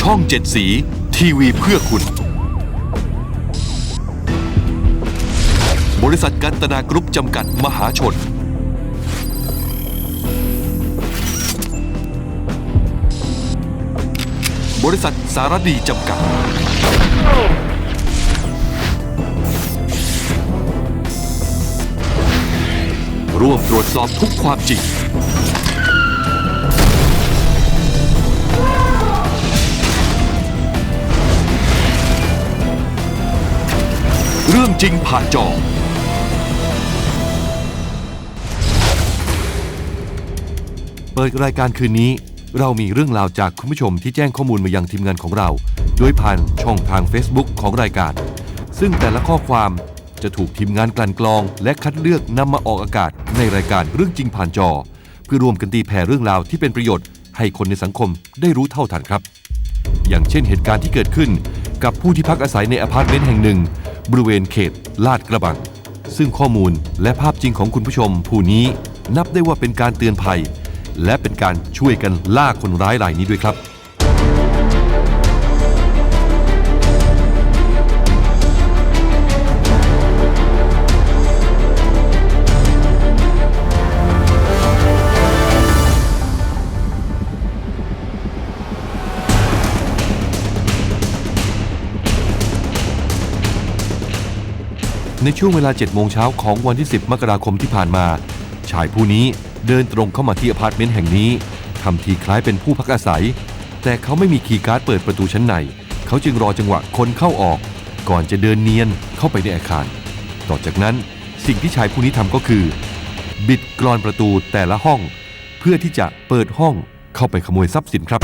ช่องเจ็ดสี ทีวีเพื่อคุณ บริษัทกันตนากรุ๊ปจำกัดมหาชน บริษัทสารดีจำกัด ร่วมตรวจสอบทุกความจริง เรื่องจริงผ่านจอ เปิดรายการคืนนี้ เรามีเรื่องราวจากคุณผู้ชมที่แจ้งข้อมูลมายังทีมงานของเรา โดยผ่านช่องทาง Facebook ของรายการ ซึ่งแต่ละข้อความจะถูกทีมงานกลั่นกรอง และคัดเลือกนำมาออกอากาศในรายการเรื่องจริงผ่านจอ เพื่อรวมกันตีแผ่เรื่องราวที่เป็นประโยชน์ให้คนในสังคมได้รู้เท่าทันครับ อย่างเช่นเหตุการณ์ที่เกิดขึ้นกับผู้ที่พักอาศัยในอพาร์ตเมนต์แห่งหนึ่ง บริเวณเขต ลาดกระบัง ซึ่งข้อมูลและภาพจริงของคุณผู้ชม ผู้นี้นับได้ว่าเป็นการเตือนภัย และเป็นการช่วยกันล่าคนร้ายรายนี้ด้วยครับ ในช่วงเวลา7โมงเช้าของวันที่ 10 มกราคมที่ผ่านมา ชายผู้นี้เดินตรงเข้ามาที่อพาร์ตเมนต์แห่งนี้ทำทีคล้ายเป็นผู้พักอาศัย แต่เขาไม่มีคีย์การ์ดเปิดประตูชั้นใน เขาจึงรอจังหวะคนเข้าออก ก่อนจะเดินเนียนเข้าไปในอาคาร ต่อจากนั้นสิ่งที่ชายผู้นี้ทำก็คือ บิดกรอนประตูแต่ละห้อง เพื่อที่จะเปิดห้องเข้าไปขโมยทรัพย์สินครับ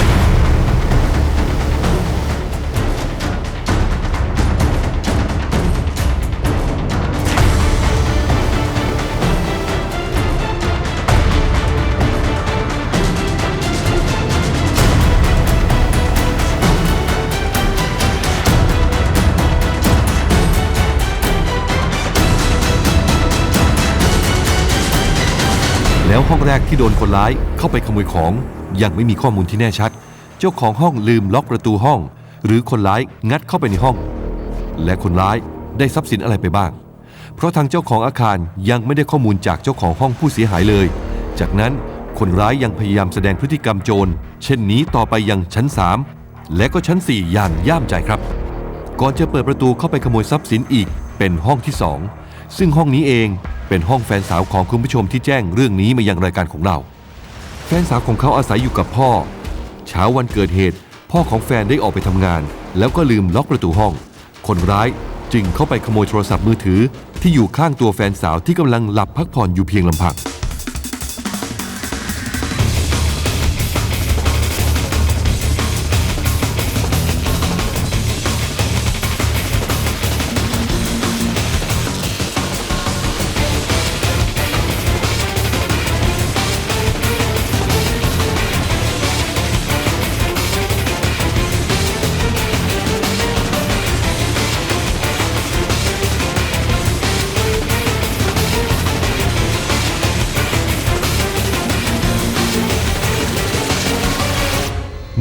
แรกที่โดนคนร้ายเข้าไปขโมยของ ยังไม่มีข้อมูลที่แน่ชัด เจ้าของห้องลืมล็อกประตูห้อง หรือคนร้ายงัดเข้าไปในห้อง และคนร้ายได้ทรัพย์สินอะไรไปบ้าง เพราะทางเจ้าของอาคารยังไม่ได้ข้อมูลจากเจ้าของห้องผู้เสียหายเลย จากนั้นคนร้ายยังพยายามแสดงพฤติกรรมโจร เช่นนี้ต่อไปยังชั้น 3 และก็ชั้น 4 อย่างย่ามใจครับ ก่อนจะเปิดประตูเข้าไปขโมยทรัพย์สินอีกเป็นห้องที่ 2 ซึ่งห้องนี้เองเป็นห้องแฟนสาวของคุณผู้ชมที่แจ้งเรื่องนี้มายังรายการของเรา แฟนสาวของเขาอาศัยอยู่กับพ่อ เช้าวันเกิดเหตุ พ่อของแฟนได้ออกไปทำงาน แล้วก็ลืมล็อกประตูห้อง คนร้ายจึงเข้าไปขโมยโทรศัพท์มือถือ ที่อยู่ข้างตัวแฟนสาวที่กำลังหลับพักผ่อนอยู่เพียงลำพัง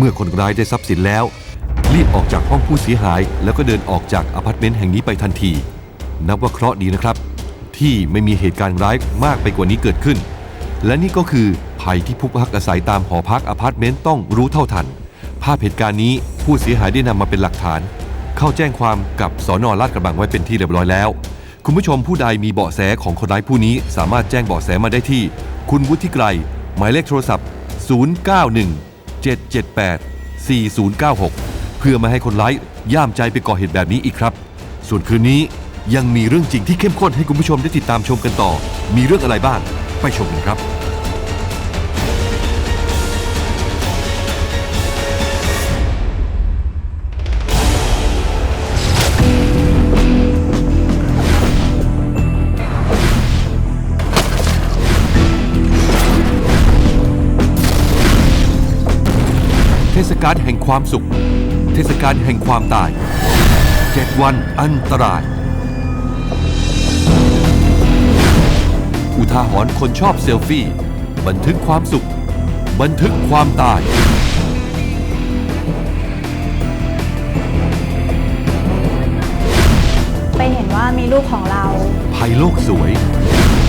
มื่อคนร้ายได้ทรัพย์สินแล้ว รีบออกจากห้องผู้เสียหาย แล้วก็เดินออกจากอพาร์ตเมนต์แห่งนี้ไปทันที นับว่าเคราะห์ดีนะครับ ที่ไม่มีเหตุการณ์ร้ายมากไปกว่านี้เกิดขึ้น และนี่ก็คือภัยที่ผู้พักอาศัยตามหอพักอพาร์ตเมนต์ต้องรู้เท่าทัน ภาพเหตุการณ์นี้ผู้เสียหายได้นำมาเป็นหลักฐาน เข้าแจ้งความกับสอนอลาดกระบังไว้เป็นที่เรียบร้อยแล้ว คุณผู้ชมผู้ใดมีเบาะแสของคนร้ายผู้นี้ สามารถแจ้งเบาะแสมาได้ที่ คุณวุฒิไกรหมายเลขโทรศัพท์ 091 778 4096 เพื่อไม่ให้คนร้ายย่ามใจไปก่อเหตุแบบนี้อีกครับ ส่วนคืนนี้ยังมีเรื่องจริงที่เข้มข้นให้คุณผู้ชมได้ติดตามชมกันต่อ มีเรื่องอะไรบ้าง ไปชมกันครับ กาลแห่งความสุข เทศกาลแห่งความตายเจ็ดวันอันตราย อุทาหรณ์คนชอบเซลฟี่ บันทึกความสุข บันทึกความตาย ไปเห็นว่ามีรูปของเรา ภัยโลกสวย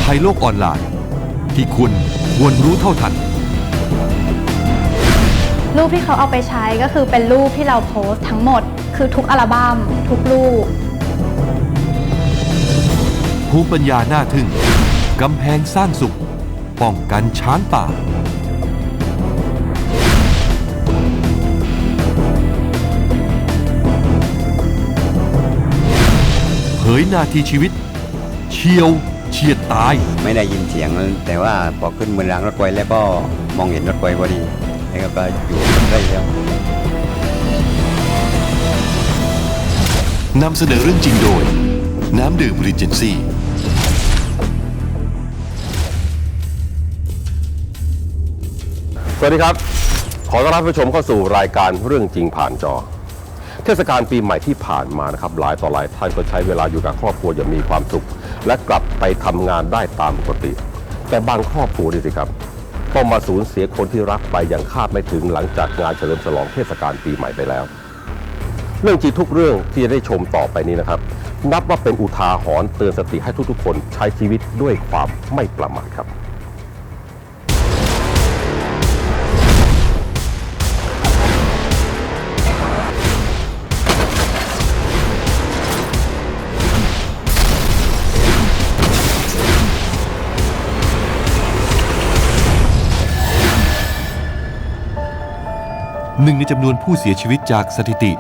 ภัยโลกออนไลน์ ที่คุณควรรู้เท่าทัน รูปที่เขาเอาไปใช้ก็คือเป็นรูปที่เราโพสต์ทั้งหมด คือทุกอัลบั้มทุกรูป ภูมิปัญญาหน้าทึ่งกำแพงสร้างสุข ป้องกันช้างป่า เผยนาทีชีวิต เชียวเฉียดตาย ไม่ได้ยินเสียง แต่ว่าพอขึ้นบนรางรถไฟแล้วก็มองเห็นรถไฟพอดี แล้วก็อยู่ได้แล้วนำเสนอเรื่องจริงโดย น้ำดื่มรีเจนซี่สวัสดีครับ ขอต้อนรับผู้ชมเข้าสู่รายการเรื่องจริงผ่านจอ เทศกาลปีใหม่ที่ผ่านมานะครับ หลายต่อหลายท่านก็ใช้เวลาอยู่กับครอบครัวอย่างมีความสุข และกลับไปทำงานได้ตามปกติ แต่บางครอบครัวนี่สิครับ ก็มาสูญเสียคนที่รักไปอย่างคาดไม่ถึงหลังจากงานเฉลิมฉลองเทศกาลปีใหม่ไปแล้ว เรื่องจริงทุกเรื่องที่จะได้ชมต่อไปนี้นะครับ นับว่าเป็นอุทาหรณ์เตือนสติให้ทุกๆ คนใช้ชีวิตด้วยความไม่ประมาทครับ หนึ่งในจำนวนผู้เสียชีวิตจากสถิติ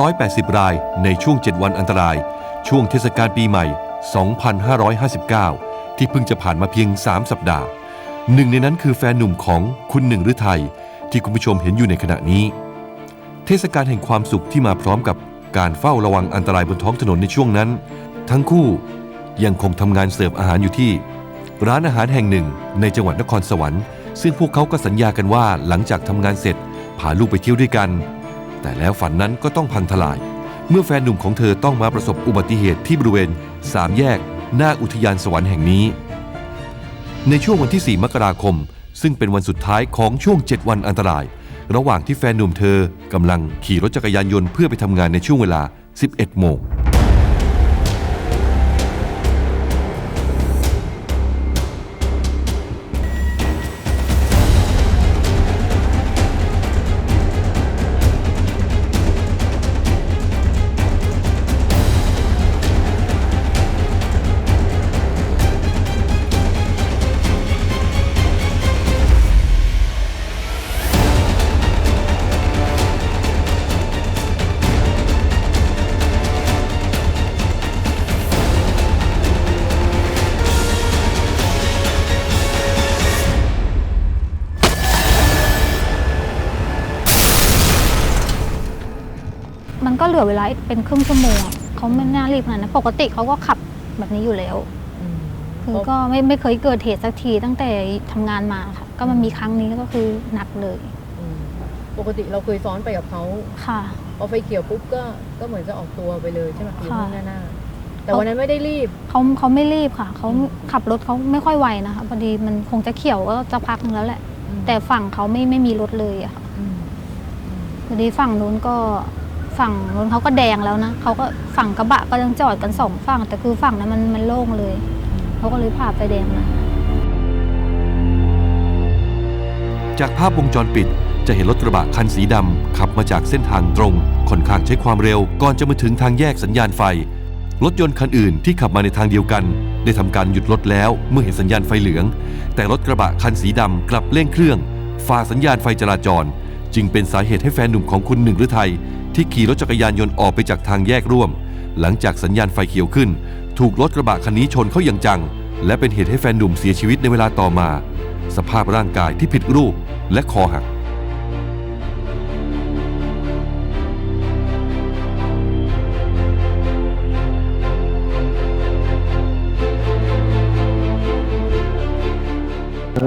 380 รายในช่วง 7 วันอันตราย ช่วงเทศกาลปีใหม่ 2559 ที่เพิ่งจะผ่านมาเพียง 3 สัปดาห์ หนึ่งในนั้นคือแฟนหนุ่มของคุณหนึ่งฤทัยที่คุณผู้ชมเห็นอยู่ในขณะนี้ เทศกาลแห่งความสุขที่มาพร้อมกับการเฝ้าระวังอันตรายบนท้องถนนในช่วงนั้น ทั้งคู่ยังคงทำงานเสิร์ฟอาหารอยู่ที่ ร้านอาหารแห่งหนึ่งในจังหวัดนครสวรรค์ ซึ่งพวกเขาก็สัญญากันว่าหลังจากทำงานเสร็จ พาลูกไปเที่ยวด้วยกัน แต่แล้วฝันนั้นก็ต้องพังทลาย เมื่อแฟนหนุ่มของเธอต้องมาประสบอุบัติเหตุที่บริเวณสามแยก หน้าอุทยานสวรรค์แห่งนี้ ในช่วงวันที่ 4 มกราคม ซึ่งเป็นวันสุดท้ายของช่วง 7 วันอันตราย ระหว่างที่แฟนหนุ่มเธอกำลังขี่รถจักรยานยนต์เพื่อไปทำงานในช่วงเวลา 11 โมง ลือเวลาอีกเป็นครึ่งชั่วโมงอะเขาไม่น่ารีบขนาดนั้นปกติเขาก็ขับแบบนี้อยู่แล้ว คือก็ไม่ไม่เคยเกิดเหตุสักทีตั้งแต่ทำงานมาค่ะ ก็มันมีครั้งนี้ก็คือหนักเลยอืมปกติเราเคยซ้อนไปกับเขาค่ะพอไฟเขียวปุ๊บก็ก็เหมือนจะออกตัวไปเลยใช่ไหมอยู่ค่ะข้างหน้าหน้าแต่วันนั้นไม่ได้รีบเขาเขาไม่รีบค่ะเขาขับรถเขาไม่ค่อยไวนะคะพอดีมันคงจะเขียวก็จะพักนึงแล้วแหละอืมแต่ฝั่งเขาไม่ไม่มีรถเลยอะค่ะอืมพอดีฝั่งนู้นก็ ฝั่งนู้นเขาก็แดงแล้วนะเขาก็ฝั่งกระบะก็ยังจอดกันสองฝั่ง แต่คือฝั่งนั้นมันมันโล่งเลยเขาก็เลยผ่าไฟแดงมาจากภาพวงจรปิดจะเห็นรถกระบะคันสีดำขับมาจากเส้นทางตรงค่อนข้างใช้ความเร็ว ก่อนจะมาถึงทางแยกสัญญาณไฟ รถยนต์คันอื่นที่ขับมาในทางเดียวกัน ได้ทำการหยุดรถแล้วเมื่อเห็นสัญญาณไฟเหลือง แต่รถกระบะคันสีดำกลับเร่งเครื่องฝ่าสัญญาณไฟจราจร จึงเป็นสาเหตุให้แฟนหนุ่มของคุณหนึ่งฤทัย ที่ขี่รถจักรยานยนต์ออกไปจากทางแยกร่วม หลังจากสัญญาณไฟเขียวขึ้น ถูกรถกระบะคันนี้ชนเข้าอย่างจัง และเป็นเหตุให้แฟนหนุ่มเสียชีวิตในเวลาต่อมา สภาพร่างกายที่ผิดรูปและคอหัก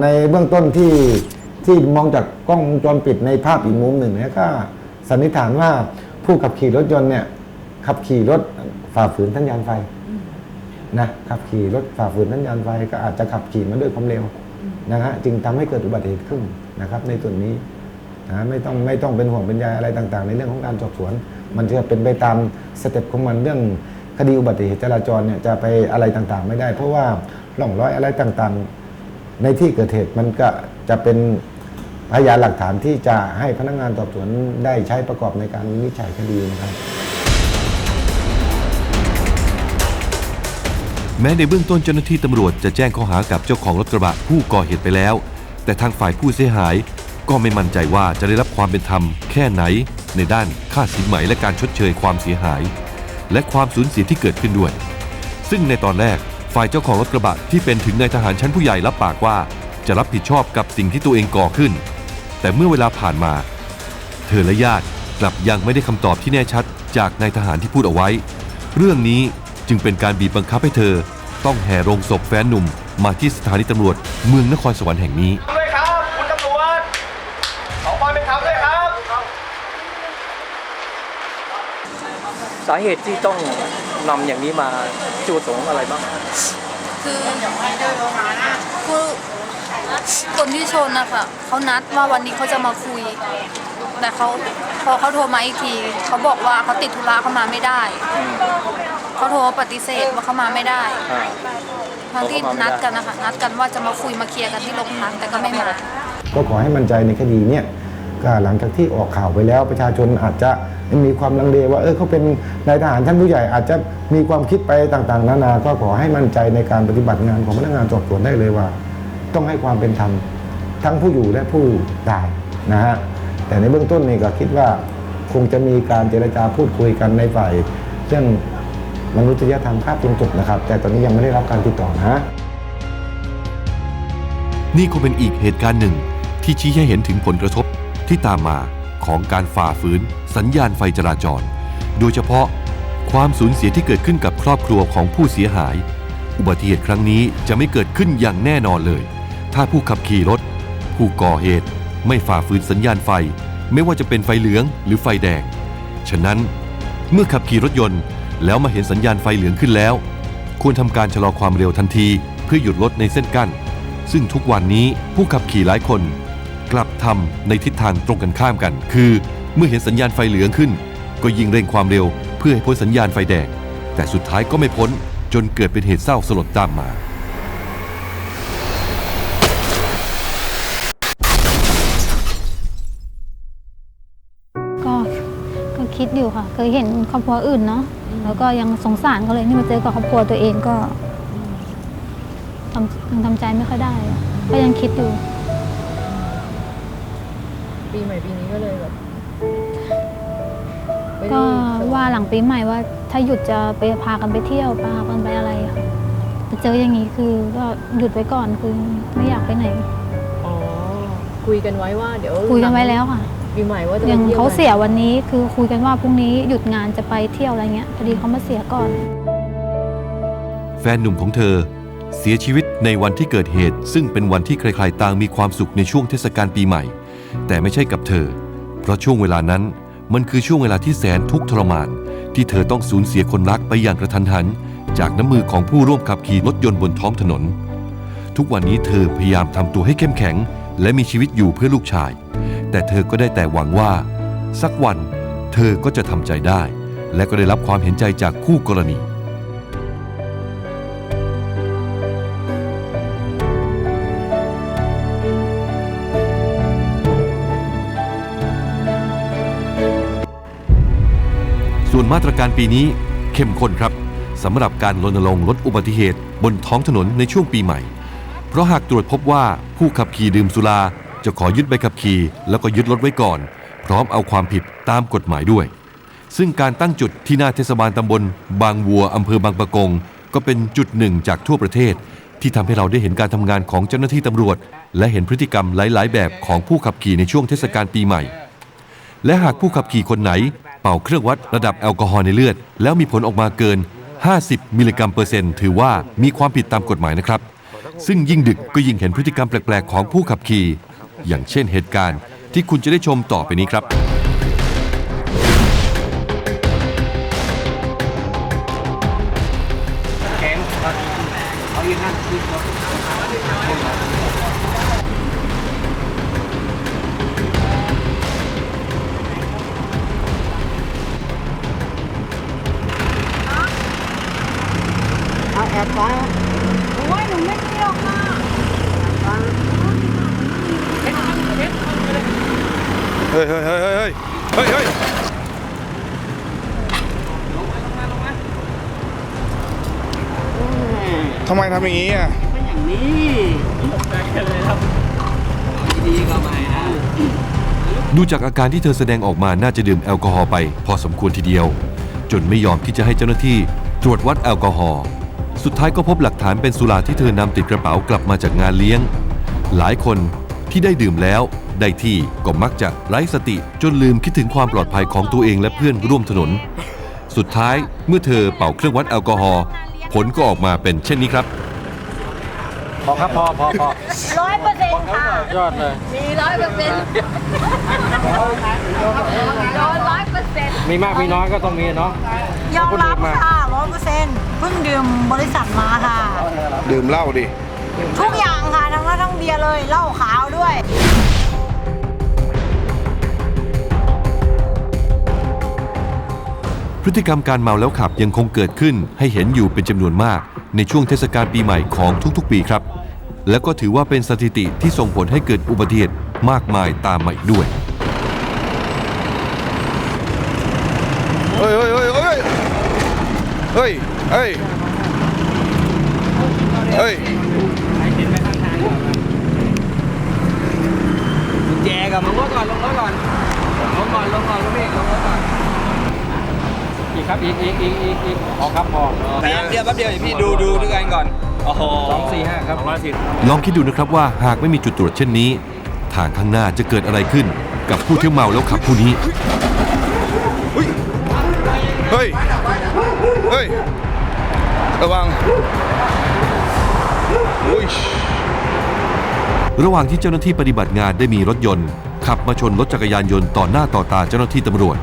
ในเบื้องต้นที่ที่มองจากกล้องวงจรปิดในภาพอีกมุมหนึ่งเนี่ยก็ สันนิษฐานว่าผู้ขับขี่รถยนต์เนี่ยขับขี่รถฝ่าฝืนสัญญาณไฟนะขับขี่รถฝ่าฝืนสัญญาณไฟก็อาจจะขับขี่มาด้วยความเร็วนะฮะจึงทำให้เกิดอุบัติเหตุขึ้นนะครับ ในส่วนนี้นะไม่ต้องไม่ต้องเป็นห่วงเป็นใยอะไรต่าง ๆ ในเรื่องของการสอบสวน มันจะเป็นไปตามสเต็ปของมันเรื่องคดีอุบัติเหตุจราจรเนี่ยจะไปอะไรต่างๆ ไม่ได้ เพราะว่าร่องรอยอะไรต่างๆ ในที่เกิดเหตุมันก็จะเป็น พยานหลักฐานที่จะให้พนักงานสอบสวนได้ใช้ประกอบในการวินิจฉัยคดีนะครับ แม้ในเบื้องต้นเจ้าหน้าที่ตำรวจจะแจ้งข้อหากับเจ้าของรถกระบะผู้ก่อเหตุไปแล้ว แต่ทางฝ่ายผู้เสียหายก็ไม่มั่นใจว่าจะได้รับความเป็นธรรมแค่ไหน ในด้านค่าสินไหมและการชดเชยความเสียหาย และความสูญเสียที่เกิดขึ้นด้วย ซึ่งในตอนแรกฝ่ายเจ้าของรถกระบะที่เป็นถึงนายทหารชั้นผู้ใหญ่รับปากว่า จะรับผิดชอบกับสิ่งที่ตัวเองก่อขึ้น แต่เมื่อเวลาผ่านมา เธอและญาติกลับยังไม่ได้คำตอบที่แน่ชัดจากนายทหารที่พูดเอาไว้ เรื่องนี้จึงเป็นการบีบบังคับให้เธอ ต้องแห่โรงศพแฟนหนุ่ม มาที่สถานีตำรวจเมืองนครสวรรค์แห่งนี้ ด้วยครับ คุณตำรวจขอความเป็นธรรมด้วยครับ สาเหตุที่ต้องนำอย่างนี้มาจุดประสงค์อะไรบ้าง คือผู้ คนที่ชนนะคะเขานัดว่าวันนี้เขาจะมาคุย แต่เขาพอเขาโทรมาอีกทีเขาบอกว่าเขาติดธุระเขามาไม่ได้เขาโทรมาปฏิเสธว่าเขามาไม่ได้อ่าทั้งที่เขาก็มาไม่ได้นัดกันนะคะนัดกันว่าจะมาคุยมาเคลียร์กันที่โรงพักแต่ก็ไม่มา ก็ขอให้มั่นใจในคดีเนี่ยก็หลังจากที่ออกข่าวไปแล้วประชาชนอาจจะมีความลังเลว่าเออเขาเป็นนายทหารชั้นผู้ใหญ่อาจจะมีความคิดไปต่างๆ นานา ก็ขอให้มั่นใจในการปฏิบัติงานของพนักงานสอบสวนได้เลยว่า ต้องให้ความเป็นธรรมทั้งผู้อยู่และผู้ตายนะฮะแต่ในเบื้องต้นนี่ก็คิดว่าคงจะมีการเจรจาพูดคุยกันในฝ่ายเรื่องมนุษยธรรมภาพจนจบนะครับ แต่ตอนนี้ยังไม่ได้รับการติดต่อนะนี่คงเป็นอีกเหตุการณ์หนึ่ง ที่ชี้ให้เห็นถึงผลกระทบที่ตามมาของการฝ่าฝืน สัญญาณไฟจราจร โดยเฉพาะความสูญเสียที่เกิดขึ้นกับครอบครัวของผู้เสียหาย อุบัติเหตุครั้งนี้จะไม่เกิดขึ้นอย่างแน่นอนเลย ถ้าผู้ขับขี่รถ ผู้ก่อเหตุไม่ฝ่าฝืนสัญญาณไฟ ไม่ว่าจะเป็นไฟเหลืองหรือไฟแดง ฉะนั้นเมื่อขับขี่รถยนต์ แล้วมาเห็นสัญญาณไฟเหลืองขึ้นแล้ว ควรทำการชะลอความเร็วทันที เพื่อหยุดรถในเส้นกั้น ซึ่งทุกวันนี้ผู้ขับขี่หลายคน กลับทำในทิศทางตรงกันข้ามกัน คือ เมื่อเห็นสัญญาณไฟเหลืองขึ้น ก็ยิงเร่งความเร็ว เพื่อให้พ้นสัญญาณไฟแดง แต่สุดท้ายก็ไม่พ้นจนเกิดเป็นเหตุเศร้าสลดตามมา เคยเห็นครอบครัวอื่นเนาะแล้วก็ยังสงสารเขาเลยนี่มาเจอกับครอบครัวตัวเองก็ทำยังทำใจไม่ค่อยได้อะก็ยังคิดอยู่ ปีใหม่ปีนี้ก็เลยแบบไม่ได้ก็ว่าหลังปีใหม่ว่า ถ้าหยุดจะไปพากันไปเที่ยวพากันไปอะไรอะค่ะแต่เจออย่างนี้คือก็หยุดไว้ก่อนคือไม่อยากไปไหน อ๋อ คุยกันไว้ว่าเดี๋ยวคุยกันไว้แล้วค่ะ ปีใหม่ว่าจะอไปย่างที่วเขากันเสียวันนี้คือคุยกันว่าพรุ่งนี้หยุดงานจะไปเที่ยวอะไรเงี้ยพอดีเขามาเสียก่อน แฟนหนุ่มของเธอ เสียชีวิตในวันที่เกิดเหตุ ซึ่งเป็นวันที่ใครๆต่างมีความสุขในช่วงเทศกาลปีใหม่ แต่ไม่ใช่กับเธอ เพราะช่วงเวลานั้นมันคือช่วงเวลาที่แสนทุกข์ทรมาน ที่เธอต้องสูญเสียคนรักไปอย่างกระทันหัน จากน้ำมือของผู้ร่วมขับขี่รถยนต์บนท้องถนน ทุกวันนี้เธอพยายามทำตัวให้เข้มแข็ง และมีชีวิตอยู่เพื่อลูกชาย แต่เธอก็ได้แต่หวังว่า สักวันเธอก็จะทำใจได้ และก็ได้รับความเห็นใจจากคู่กรณี ส่วนมาตรการปีนี้เข้มข้นครับสำหรับการรณรงค์ลดอุบัติเหตุบนท้องถนนในช่วงปีใหม่ เพราะหากตรวจพบว่าผู้ขับขี่ดื่มสุรา จะขอยึดใบขับขี่แล้วก็ยึดรถไว้ก่อน พร้อมเอาความผิดตามกฎหมายด้วย ซึ่งการตั้งจุดที่หน้าเทศบาลตำบล บางวัวอำเภอบางปะกง ก็เป็นจุดหนึ่งจากทั่วประเทศ ที่ทำให้เราได้เห็นการทำงานของเจ้าหน้าที่ตำรวจ และเห็นพฤติกรรมหลาย ๆ แบบของผู้ขับขี่ในช่วงเทศกาลปีใหม่ และหากผู้ขับขี่คนไหน เป่าเครื่องวัดระดับแอลกอฮอล์ในเลือด แล้วมีผลออกมาเกิน 50 มิลลิกรัมเปอร์เซ็นต์ถือว่ามีความผิดตามกฎหมายนะครับซึ่งยิ่งดึกก็ยิ่งเห็นพฤติกรรมแปลก ๆ ของผู้ขับขี่ อย่างเช่นเหตุการณ์ที่คุณจะได้ชมต่อไปนี้ครับ ฮ้ยเฮ้ยเฮ้ยเฮ้ยเฮ้ยเฮ้ยเฮ้ยทำไมทำอย่างนี้อะดูจากอาการที่เธอแสดงออกมาน่าจะดื่มแอลกอฮอล์ไป พอสมควรทีเดียว จนไม่ยอมที่จะให้เจ้าหน้าที่ตรวจวัดแอลกอฮอล์สุดท้ายก็พบหลักฐานเป็นสุราที่เธอนำติดกระเป๋ากลับมาจากงานเลี้ยง หลายคนที่ได้ดื่มแล้ว ได้ที่ก็มักจะไร้สติจนลืมคิดถึงความปลอดภัยของตัวเองและเพื่อนร่วมถนน สุดท้ายเมื่อเธอเป่าเครื่องวัดแอลกอฮอล์ผลก็ออกมาเป็นเช่นนี้ครับ พอครับพอพอพอร้อยเปอร์เซ็นต์ค่ะยอดเลย มีร้อยเปอร์เซ็นต์ร้อยเปอร์เซ็นต์มีมากมีน้อยก็ต้องมีเนาะยอมรับค่ะร้อยเปอร์เซ็นต์เพิ่งดื่มบริษัทมาค่ะ ดื่มเหล้าดิ ทุกอย่างค่ะทั้งเหล้าทั้งเบียร์เลยเหล้าขาว พฤติกรรมการเมาแล้วขับยังคงเกิดขึ้นให้เห็นอยู่เป็นจำนวนมาก ในช่วงเทศกาลปีใหม่ของทุกๆ ปีครับ และก็ถือว่าเป็นสถิติที่ส่งผลให้เกิดอุบัติเหตุมากมายตามมาอีกด้วยเฮ้ยเฮ้ยเฮ้ยเฮ้ยเฮ้ยเฮ้ยเฮ้ยแจกับลงรถก่อนลงรถก่อนลงก่อนลงก่อนลงพี่ลงรถก่อนอีก ครับอีกอีกอีกอีกอีกพอครับพอแป๊บเดียวแป๊บเดียวเดี๋ยวพี่ดูดูด้วยกันก่อนโอ้โหสองสี่ห้าครับร้อยสิบลองคิดดูนะครับว่าหากไม่มีจุดตรวจเช่นนี้ ทางข้างหน้าจะเกิดอะไรขึ้น กับผู้ที่เมาแล้วขับผู้นี้ เฮ้ย เฮ้ย ระวังอุ้ยระหว่างที่เจ้าหน้าที่ปฏิบัติงานได้มีรถยนต์ ขับมาชนรถจักรยานยนต์ต่อหน้าต่อตาเจ้าหน้าที่ตำรวจ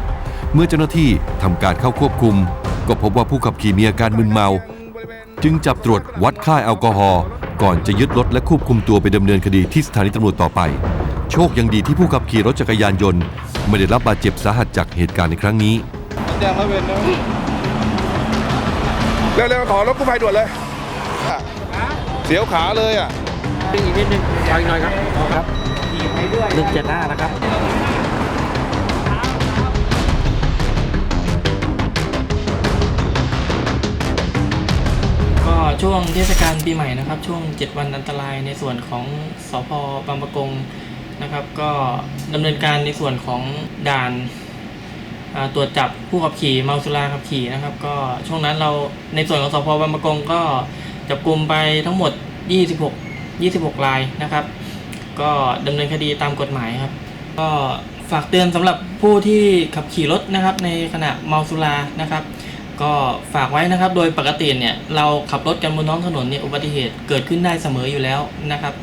เมื่อเจ้าหน้าที่ทำการเข้าควบคุม ก็พบว่าผู้ขับขี่มีอาการมึนเมา จึงจับตรวจวัดค่าแอลกอฮอล์ก่อนจะยึดรถและควบคุมตัวไปดำเนินคดีที่สถานีตำรวจต่อไป โชคยังดีที่ผู้ขับขี่รถจักรยานยนต์ ไม่ได้รับบาดเจ็บสาหัสจากเหตุการณ์ในครั้งนี้ แจ้งร้อยเวรนะเร็วๆขอรถกู้ภัยด่วนเลยอะเสียวขาเลยอะ อีกนิดนึงไปหน่อยครับพอครับหนึ่งเจ็ดห้านะครับ ช่วงเทศกาลปีใหม่นะครับ ช่วง 7 วันอันตรายในส่วนของสพบางประกงนะครับ ก็ดำเนินการในส่วนของด่านตรวจจับผู้ขับขี่เมาสุราขับขี่นะครับ ก็ช่วงนั้นเราในส่วนของสพบางประกงก็จับกลุ่มไปทั้งหมด 26 26รายนะครับ ก็ดำเนินคดีตามกฎหมายครับ ก็ฝากเตือนสำหรับผู้ที่ขับขี่รถนะครับ ในขณะเมาสุรานะครับ ก็ฝากไว้นะครับ โดยปกติเนี่ยเราขับรถกันบนท้องถนนเนี่ยอุบัติเหตุเกิดขึ้นได้เสมออยู่แล้วนะครับ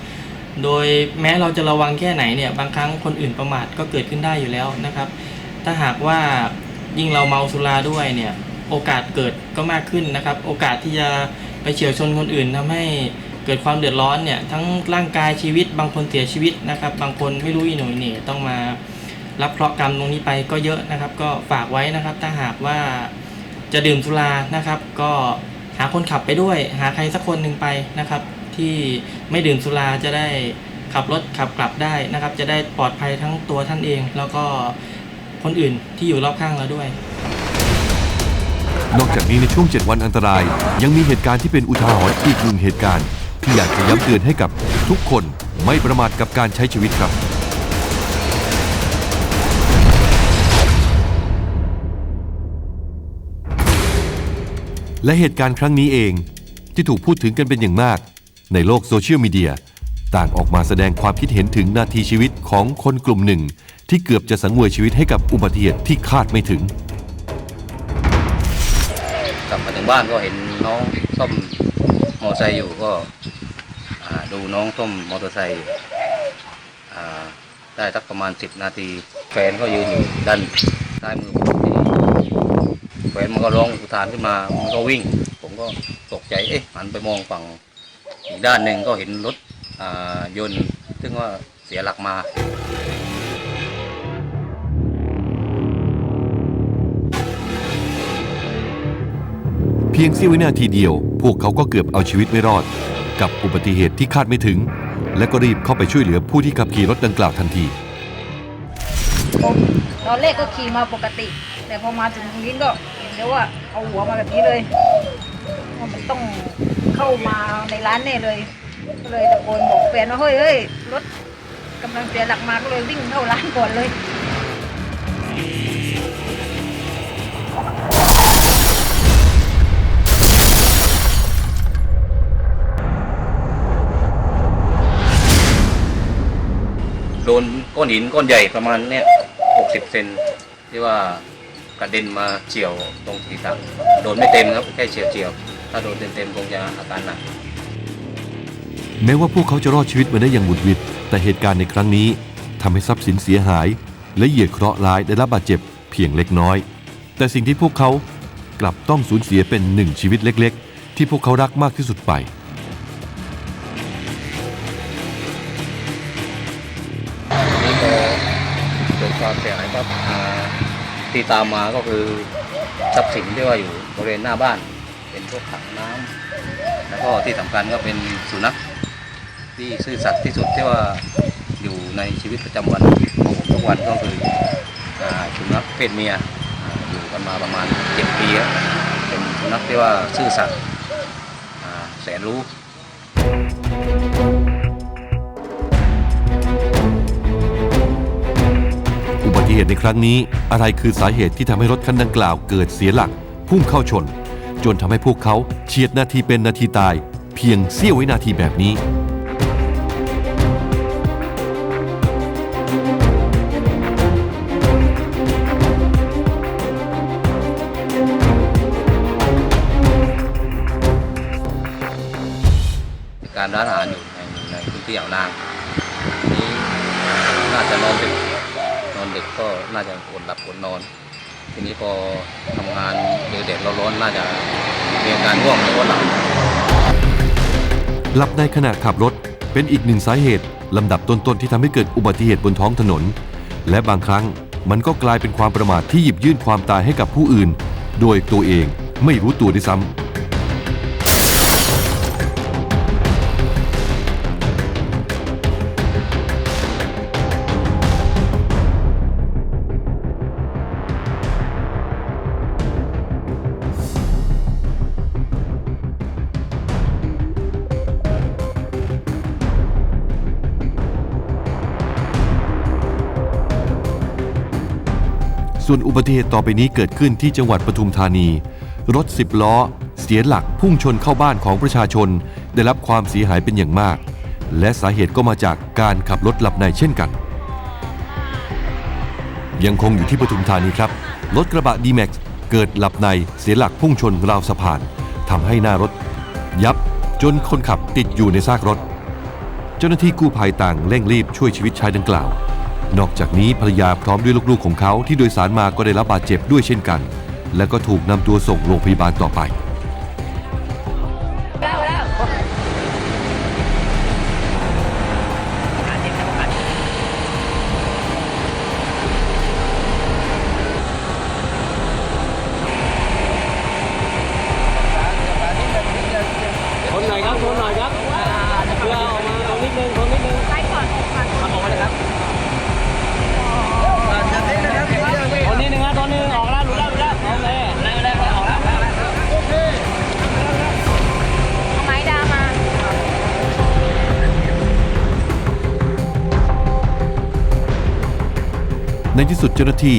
โดยแม้เราจะระวังแค่ไหนเนี่ยบางครั้งคนอื่นประมาทก็เกิดขึ้นได้อยู่แล้วนะครับ ถ้าหากว่ายิ่งเราเมาสุราด้วยเนี่ยโอกาสเกิดก็มากขึ้นนะครับ โอกาสที่จะไปเฉียวชนคนอื่นทำให้เกิดความเดือดร้อนเนี่ยทั้งร่างกายชีวิต บางคนเสียชีวิตนะครับ บางคนไม่รู้อีหน่อีเหน่ต้องมารับเคราะห์กรรมตรงนี้ไปก็เยอะนะครับ ก็ฝากไว้นะครับถ้าหากว่า จะดื่มสุรานะครับ ก็หาคนขับไปด้วย หาใครสักคนหนึ่งไปนะครับ ที่ไม่ดื่มสุราจะได้ขับรถขับกลับได้นะครับ จะได้ปลอดภัยทั้งตัวท่านเอง แล้วก็คนอื่นที่อยู่รอบข้างเราด้วย นอกจากนี้ในช่วง 7 วันอันตราย ยังมีเหตุการณ์ที่เป็นอุทาหรณ์อีกหนึ่งเหตุการณ์ ที่อยากจะย้ำเตือนให้กับทุกคนไม่ประมาทกับการใช้ชีวิตครับ และเหตุการณ์ครั้งนี้เองที่ถูกพูดถึงกันเป็นอย่างมาก ในโลกโซเชียลมีเดียต่างออกมาแสดงความคิดเห็นถึงนาทีชีวิตของคนกลุ่มหนึ่ง ที่เกือบจะสังเวยชีวิตให้กับอุบัติเหตุที่คาดไม่ถึง กลับมาถึงบ้านก็เห็นน้องซ่อมมอเตอร์ไซค์อยู่ก็อ่าดูน้องซ่อมมอเตอร์ไซค์อ่าได้สักประมาณ 10 นาที แฟนก็ยืนอยู่ด้านซ้ายมือผม แฟนมันก็ร้องอุทานขึ้นมา มันก็วิ่ง ผมก็ตกใจ เอ๊ะหันไปมองฝั่งอีกด้านหนึ่งก็เห็นรถอ่ายนต์ ซึ่งว่าเสียหลักมาพเพียงเสี้ยววินาทีเดียว พวกเขาก็เกือบเอาชีวิตไม่รอด กับอุบัติเหตุที่คาดไม่ถึง และก็รีบเข้าไปช่วยเหลือผู้ที่ขับขี่รถดังกล่าวทันที ตอนแรกก็ขี่มาปกติ แต่พอมาถึงตรงนี้ก็ เห็นแล้วว่าเอาหัวมาแบบนี้เลยว่ามันต้องเข้ามาในร้านแน่เลยก็เลยตะโกนบอกแฟนว่าเฮ้ยเฮ้ยรถกำลังเสียหลักมาก็เลยวิ่งเข้าร้านก่อนเลยโดนก้อนหินก้อนใหญ่ประมาณเนี่ย60เซนที่ว่า กระเด็นมาเฉียวตรงศีรษะโดนไม่เต็มครับแค่เฉียวเฉียวถ้าโดนเต็มๆคงจะอาการหนักแม้ว่าพวกเขาจะรอดชีวิตมาได้อย่างหวุดหวิดแต่เหตุการณ์ในครั้งนี้ทำให้ทรัพย์สินเสียหาย และเหยื่อเคราะห์ร้ายได้รับบาดเจ็บเพียงเล็กน้อย แต่สิ่งที่พวกเขากลับต้องสูญเสียเป็นหนึ่งชีวิตเล็ก ๆ ที่พวกเขารักมากที่สุดไป ที่ตามมาก็คือทรัพย์สินที่ว่าอยู่บริเวณหน้าบ้าน เป็นพวกถังน้ำแล้วก็ที่สำคัญก็เป็นสุนัขที่ซื่อสัตย์ที่สุดที่ว่าอยู่ในชีวิตประจำวันของผมทุกวันก็คือสุนัขเพศเมียอยู่กันมาประมาณเจ็ดปีเป็นสุนัขที่ว่าซื่อสัตย์แสนรู้ ติเหตุในครั้งนี้ อะไรคือสาเหตุที่ทำให้รถคันดังกล่าวเกิดเสียหลัก พุ่งเข้าชน จนทำให้พวกเขาเฉียดนาทีเป็นนาทีตาย เพียงเสี้ยววินาทีแบบนี้ น่าจะอดหลับอดนอน ทีนี้พอทำงานเดือดดร้อนๆน่าจะมีอาการง่วงแล้วก็หลับหลับในขณะขับรถเป็นอีกหนึ่งสาเหตุลำดับต้นๆที่ทำให้เกิดอุบัติเหตุบนท้องถนน และบางครั้งมันก็กลายเป็นความประมาทที่หยิบยื่นความตายให้กับผู้อื่น โดยตัวเองไม่รู้ตัวด้วยซ้ำ ส่วนอุบัติเหตุต่อไปนี้เกิดขึ้นที่จังหวัดปทุมธานี รถ10ล้อ เสียหลักพุ่งชนเข้าบ้านของประชาชน ได้รับความเสียหายเป็นอย่างมาก และสาเหตุก็มาจากการขับรถหลับในเช่นกัน ยังคงอยู่ที่ปทุมธานีครับ รถกระบะ D-Max เกิดหลับในเสียหลักพุ่งชนราวสะพานทำให้หน้ารถ ยับจนคนขับติดอยู่ในซากรถ เจ้าหน้าที่กู้ภัยต่างเร่งรีบช่วยชีวิตชายดังกล่าว นอกจากนี้ภรรยาพร้อมด้วยลูกๆของเขาที่โดยสารมาก็ได้รับบาดเจ็บด้วยเช่นกัน และก็ถูกนำตัวส่งโรงพยาบาลต่อไป ในที่สุดเจ้าหน้าที่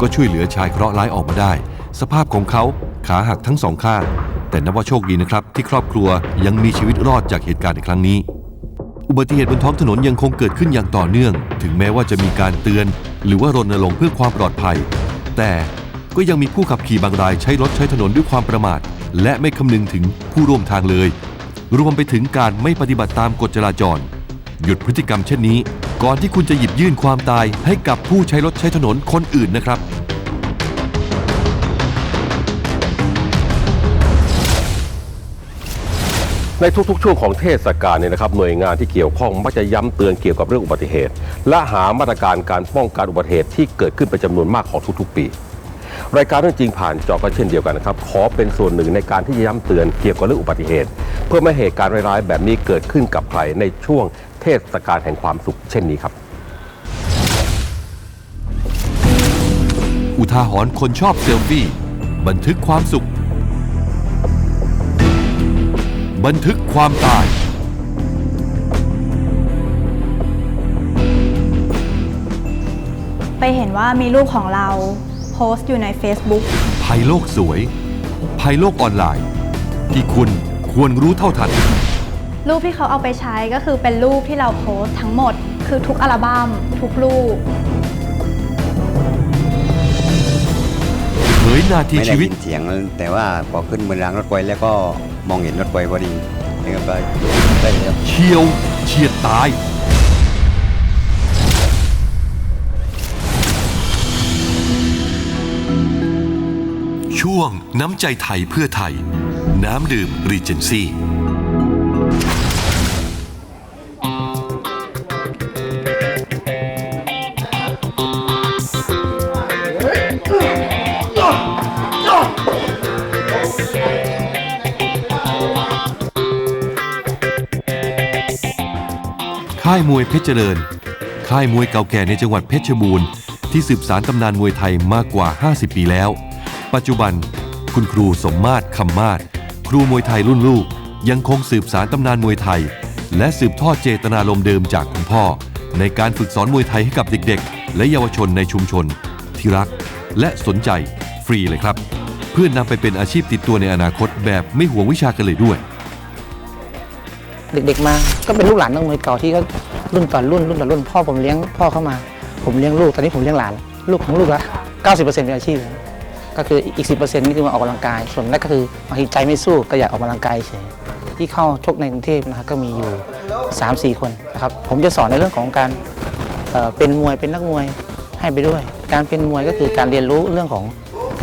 ก็ช่วยเหลือชายเคราะห์ร้ายออกมาได้ สภาพของเขาขาหักทั้งสองข้าง แต่นับว่าโชคดีนะครับ ที่ครอบครัวยังมีชีวิตรอดจากเหตุการณ์ในครั้งนี้ อุบัติเหตุบนท้องถนนยังคงเกิดขึ้นอย่างต่อเนื่อง ถึงแม้ว่าจะมีการเตือน หรือว่ารณรงค์เพื่อความปลอดภัย แต่ก็ยังมีผู้ขับขี่บางรายใช้รถใช้ถนนด้วยความประมาท และไม่คำนึงถึงผู้ร่วมทางเลย รวมไปถึงการไม่ปฏิบัติตามกฎจราจร หยุดพฤติกรรมเช่นนี้ ก่อนที่คุณจะหยิบยื่นความตายให้กับผู้ใช้รถใช้ถนนคนอื่นนะครับ ในทุกๆ ช่วงของเทศกาลเนี่ยนะครับหน่วยงานที่เกี่ยวข้องมักจะย้ำเตือนเกี่ยวกับเรื่องอุบัติเหตุ และหามาตรการการป้องกันอุบัติเหตุที่เกิดขึ้นเป็นจำนวนมากของทุกๆ ปี รายการเรื่องจริงผ่านจอก็เช่นเดียวกันนะครับขอเป็นส่วนหนึ่งในการที่จะย้ำเตือนเกี่ยวกับเรื่องอุบัติเหตุ เพื่อไม่ให้เหตุการณ์ร้ายๆแบบนี้เกิดขึ้นกับใครในช่วง เทศกาลแห่งความสุขเช่นนี้ครับ อุทาหรณ์คนชอบเซลฟี่บันทึกความสุข บันทึกความตาย ไปเห็นว่ามีรูปของเราโพสต์อยู่ใน Facebook ภัยโลกสวย ภัยโลกออนไลน์ ที่คุณควรรู้เท่าทัน รูปที่เขาเอาไปใช้ก็คือเป็นรูปที่เราโพสต์ทั้งหมด คือทุกอัลบั้มทุกรูปเผยนาทีไม่ได้ชีวิต ยินเสียง แต่ว่าพอขึ้นบนรางรถไฟแล้วก็มองเห็นรถไฟพอดีแล้วก็อยู่ได้แล้ว เฉียวเฉียดตาย ช่วงน้ำใจไทยเพื่อไทย น้ำดื่มรีเจนซี่ ค่ายมวยเพชรเจริญ ค่ายมวยเก่าแก่ในจังหวัดเพชรบูรณ์ที่สืบสารตำนานมวยไทยมากกว่า 50 ปีแล้ว ปัจจุบัน คุณครูสมมาตรคำมาศครูมวยไทยรุ่นลูก ยังคงสืบสารตำนานมวยไทย และสืบทอดเจตนารมณ์เดิมจากคุณพ่อ ในการฝึกสอนมวยไทยให้กับเด็กๆ และเยาวชนในชุมชน ที่รัก และสนใจฟรีเลยครับ เพื่อนำไปเป็นอาชีพติดตัวในอนาคตแบบไม่ห่วงวิชากันเลยด้วย เด็กๆมา ก็เป็นลูกหลานนักมวยเก่าที่ก็รุ่นต่อรุ่นรุ่นต่อรุ่นพ่อผมเลี้ยงพ่อเข้ามา ผมเลี้ยงลูกตอนนี้ผมเลี้ยงหลาน ลูกของลูกละ90%เป็นอาชีพก็คืออีก 10%นี่คือมาออกกำลังกาย ส่วนแรกก็คือบางทีใจไม่สู้ก็อยากออกกำลังกายเฉยที่เข้าชกในกรุงเทพนะครับก็มีอยู่ 3-4 คนนะครับผมจะสอนในเรื่องของการเเป็นมวยเป็นนักมวยให้ไปด้วย การเป็นมวยก็คือการเรียนรู้เรื่องของ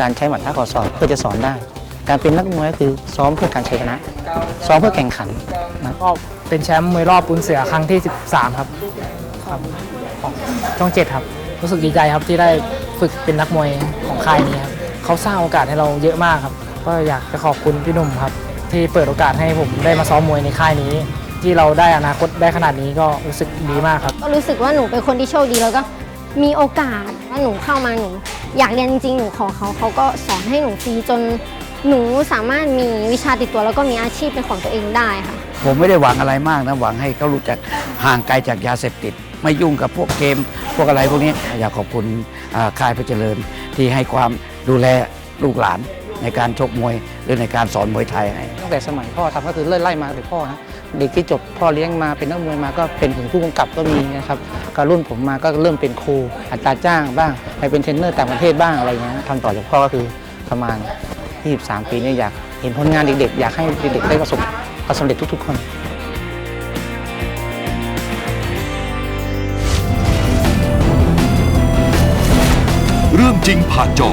การใช้หมัดท่าข้อศอกเพื่อจะสอนได้ การเป็นนักมวยก็คือซ้อมเพื่อการชัยชนะ ซ้อมเพื่อแข่งขันนะ เป็นแชมป์มวยรอบปุนเสือครั้งที่ 13 ครับครับของช่องเจ็ดครับ รู้สึกดีใจครับที่ได้ฝึกเป็นนักมวยของค่ายนี้ครับเขาสร้างโอกาสให้เราเยอะมากครับ ก็อยากจะขอบคุณพี่หนุ่มครับ ที่เปิดโอกาสให้ผมได้มาซ้อมมวยในค่ายนี้ ที่เราได้อนาคตได้ขนาดนี้ก็รู้สึกดีมากครับ ก็รู้สึกว่าหนูเป็นคนที่โชคดีแล้วก็มีโอกาสว่าหนูเข้ามาหนู อยากเรียนจริงๆหนูขอเขาเขาก็สอนให้หนูฟรีจนหนูสามารถมีวิชาติดตัวแล้วก็มีอาชีพเป็นของตัวเองได้ค่ะ ผมไม่ได้หวังอะไรมากนะหวังให้เขารู้จักห่างไกลจากยาเสพติด ไม่ยุ่งกับพวกเกม พวกอะไรพวกนี้อยากขอบคุณค่ายพชรเจริญที่ให้ความดูแลลูกหลานในการชกมวยหรือในการสอนมวยไทยให้ตั้งแต่สมัยพ่อทำก็คือไล่ไล่มาจากพ่อนะเด็กที่จบพ่อเลี้ยงมาเป็นนักมวยมาก็เป็นถึงผู้กำกับก็มีนะครับก็รุ่นผมมาก็เริ่มเป็นครูอัตราจ้างบ้างไปเป็นเทรนเนอร์ต่างประเทศบ้างอะไรเงี้ยทำต่อจากพ่อก็คือประมาณ 23 ปีนี่อยาก เห็นผลงานเด็กๆ อยากให้เด็กๆได้ประสบความสำเร็จทุกๆคนเรื่องจริงผ่านจอ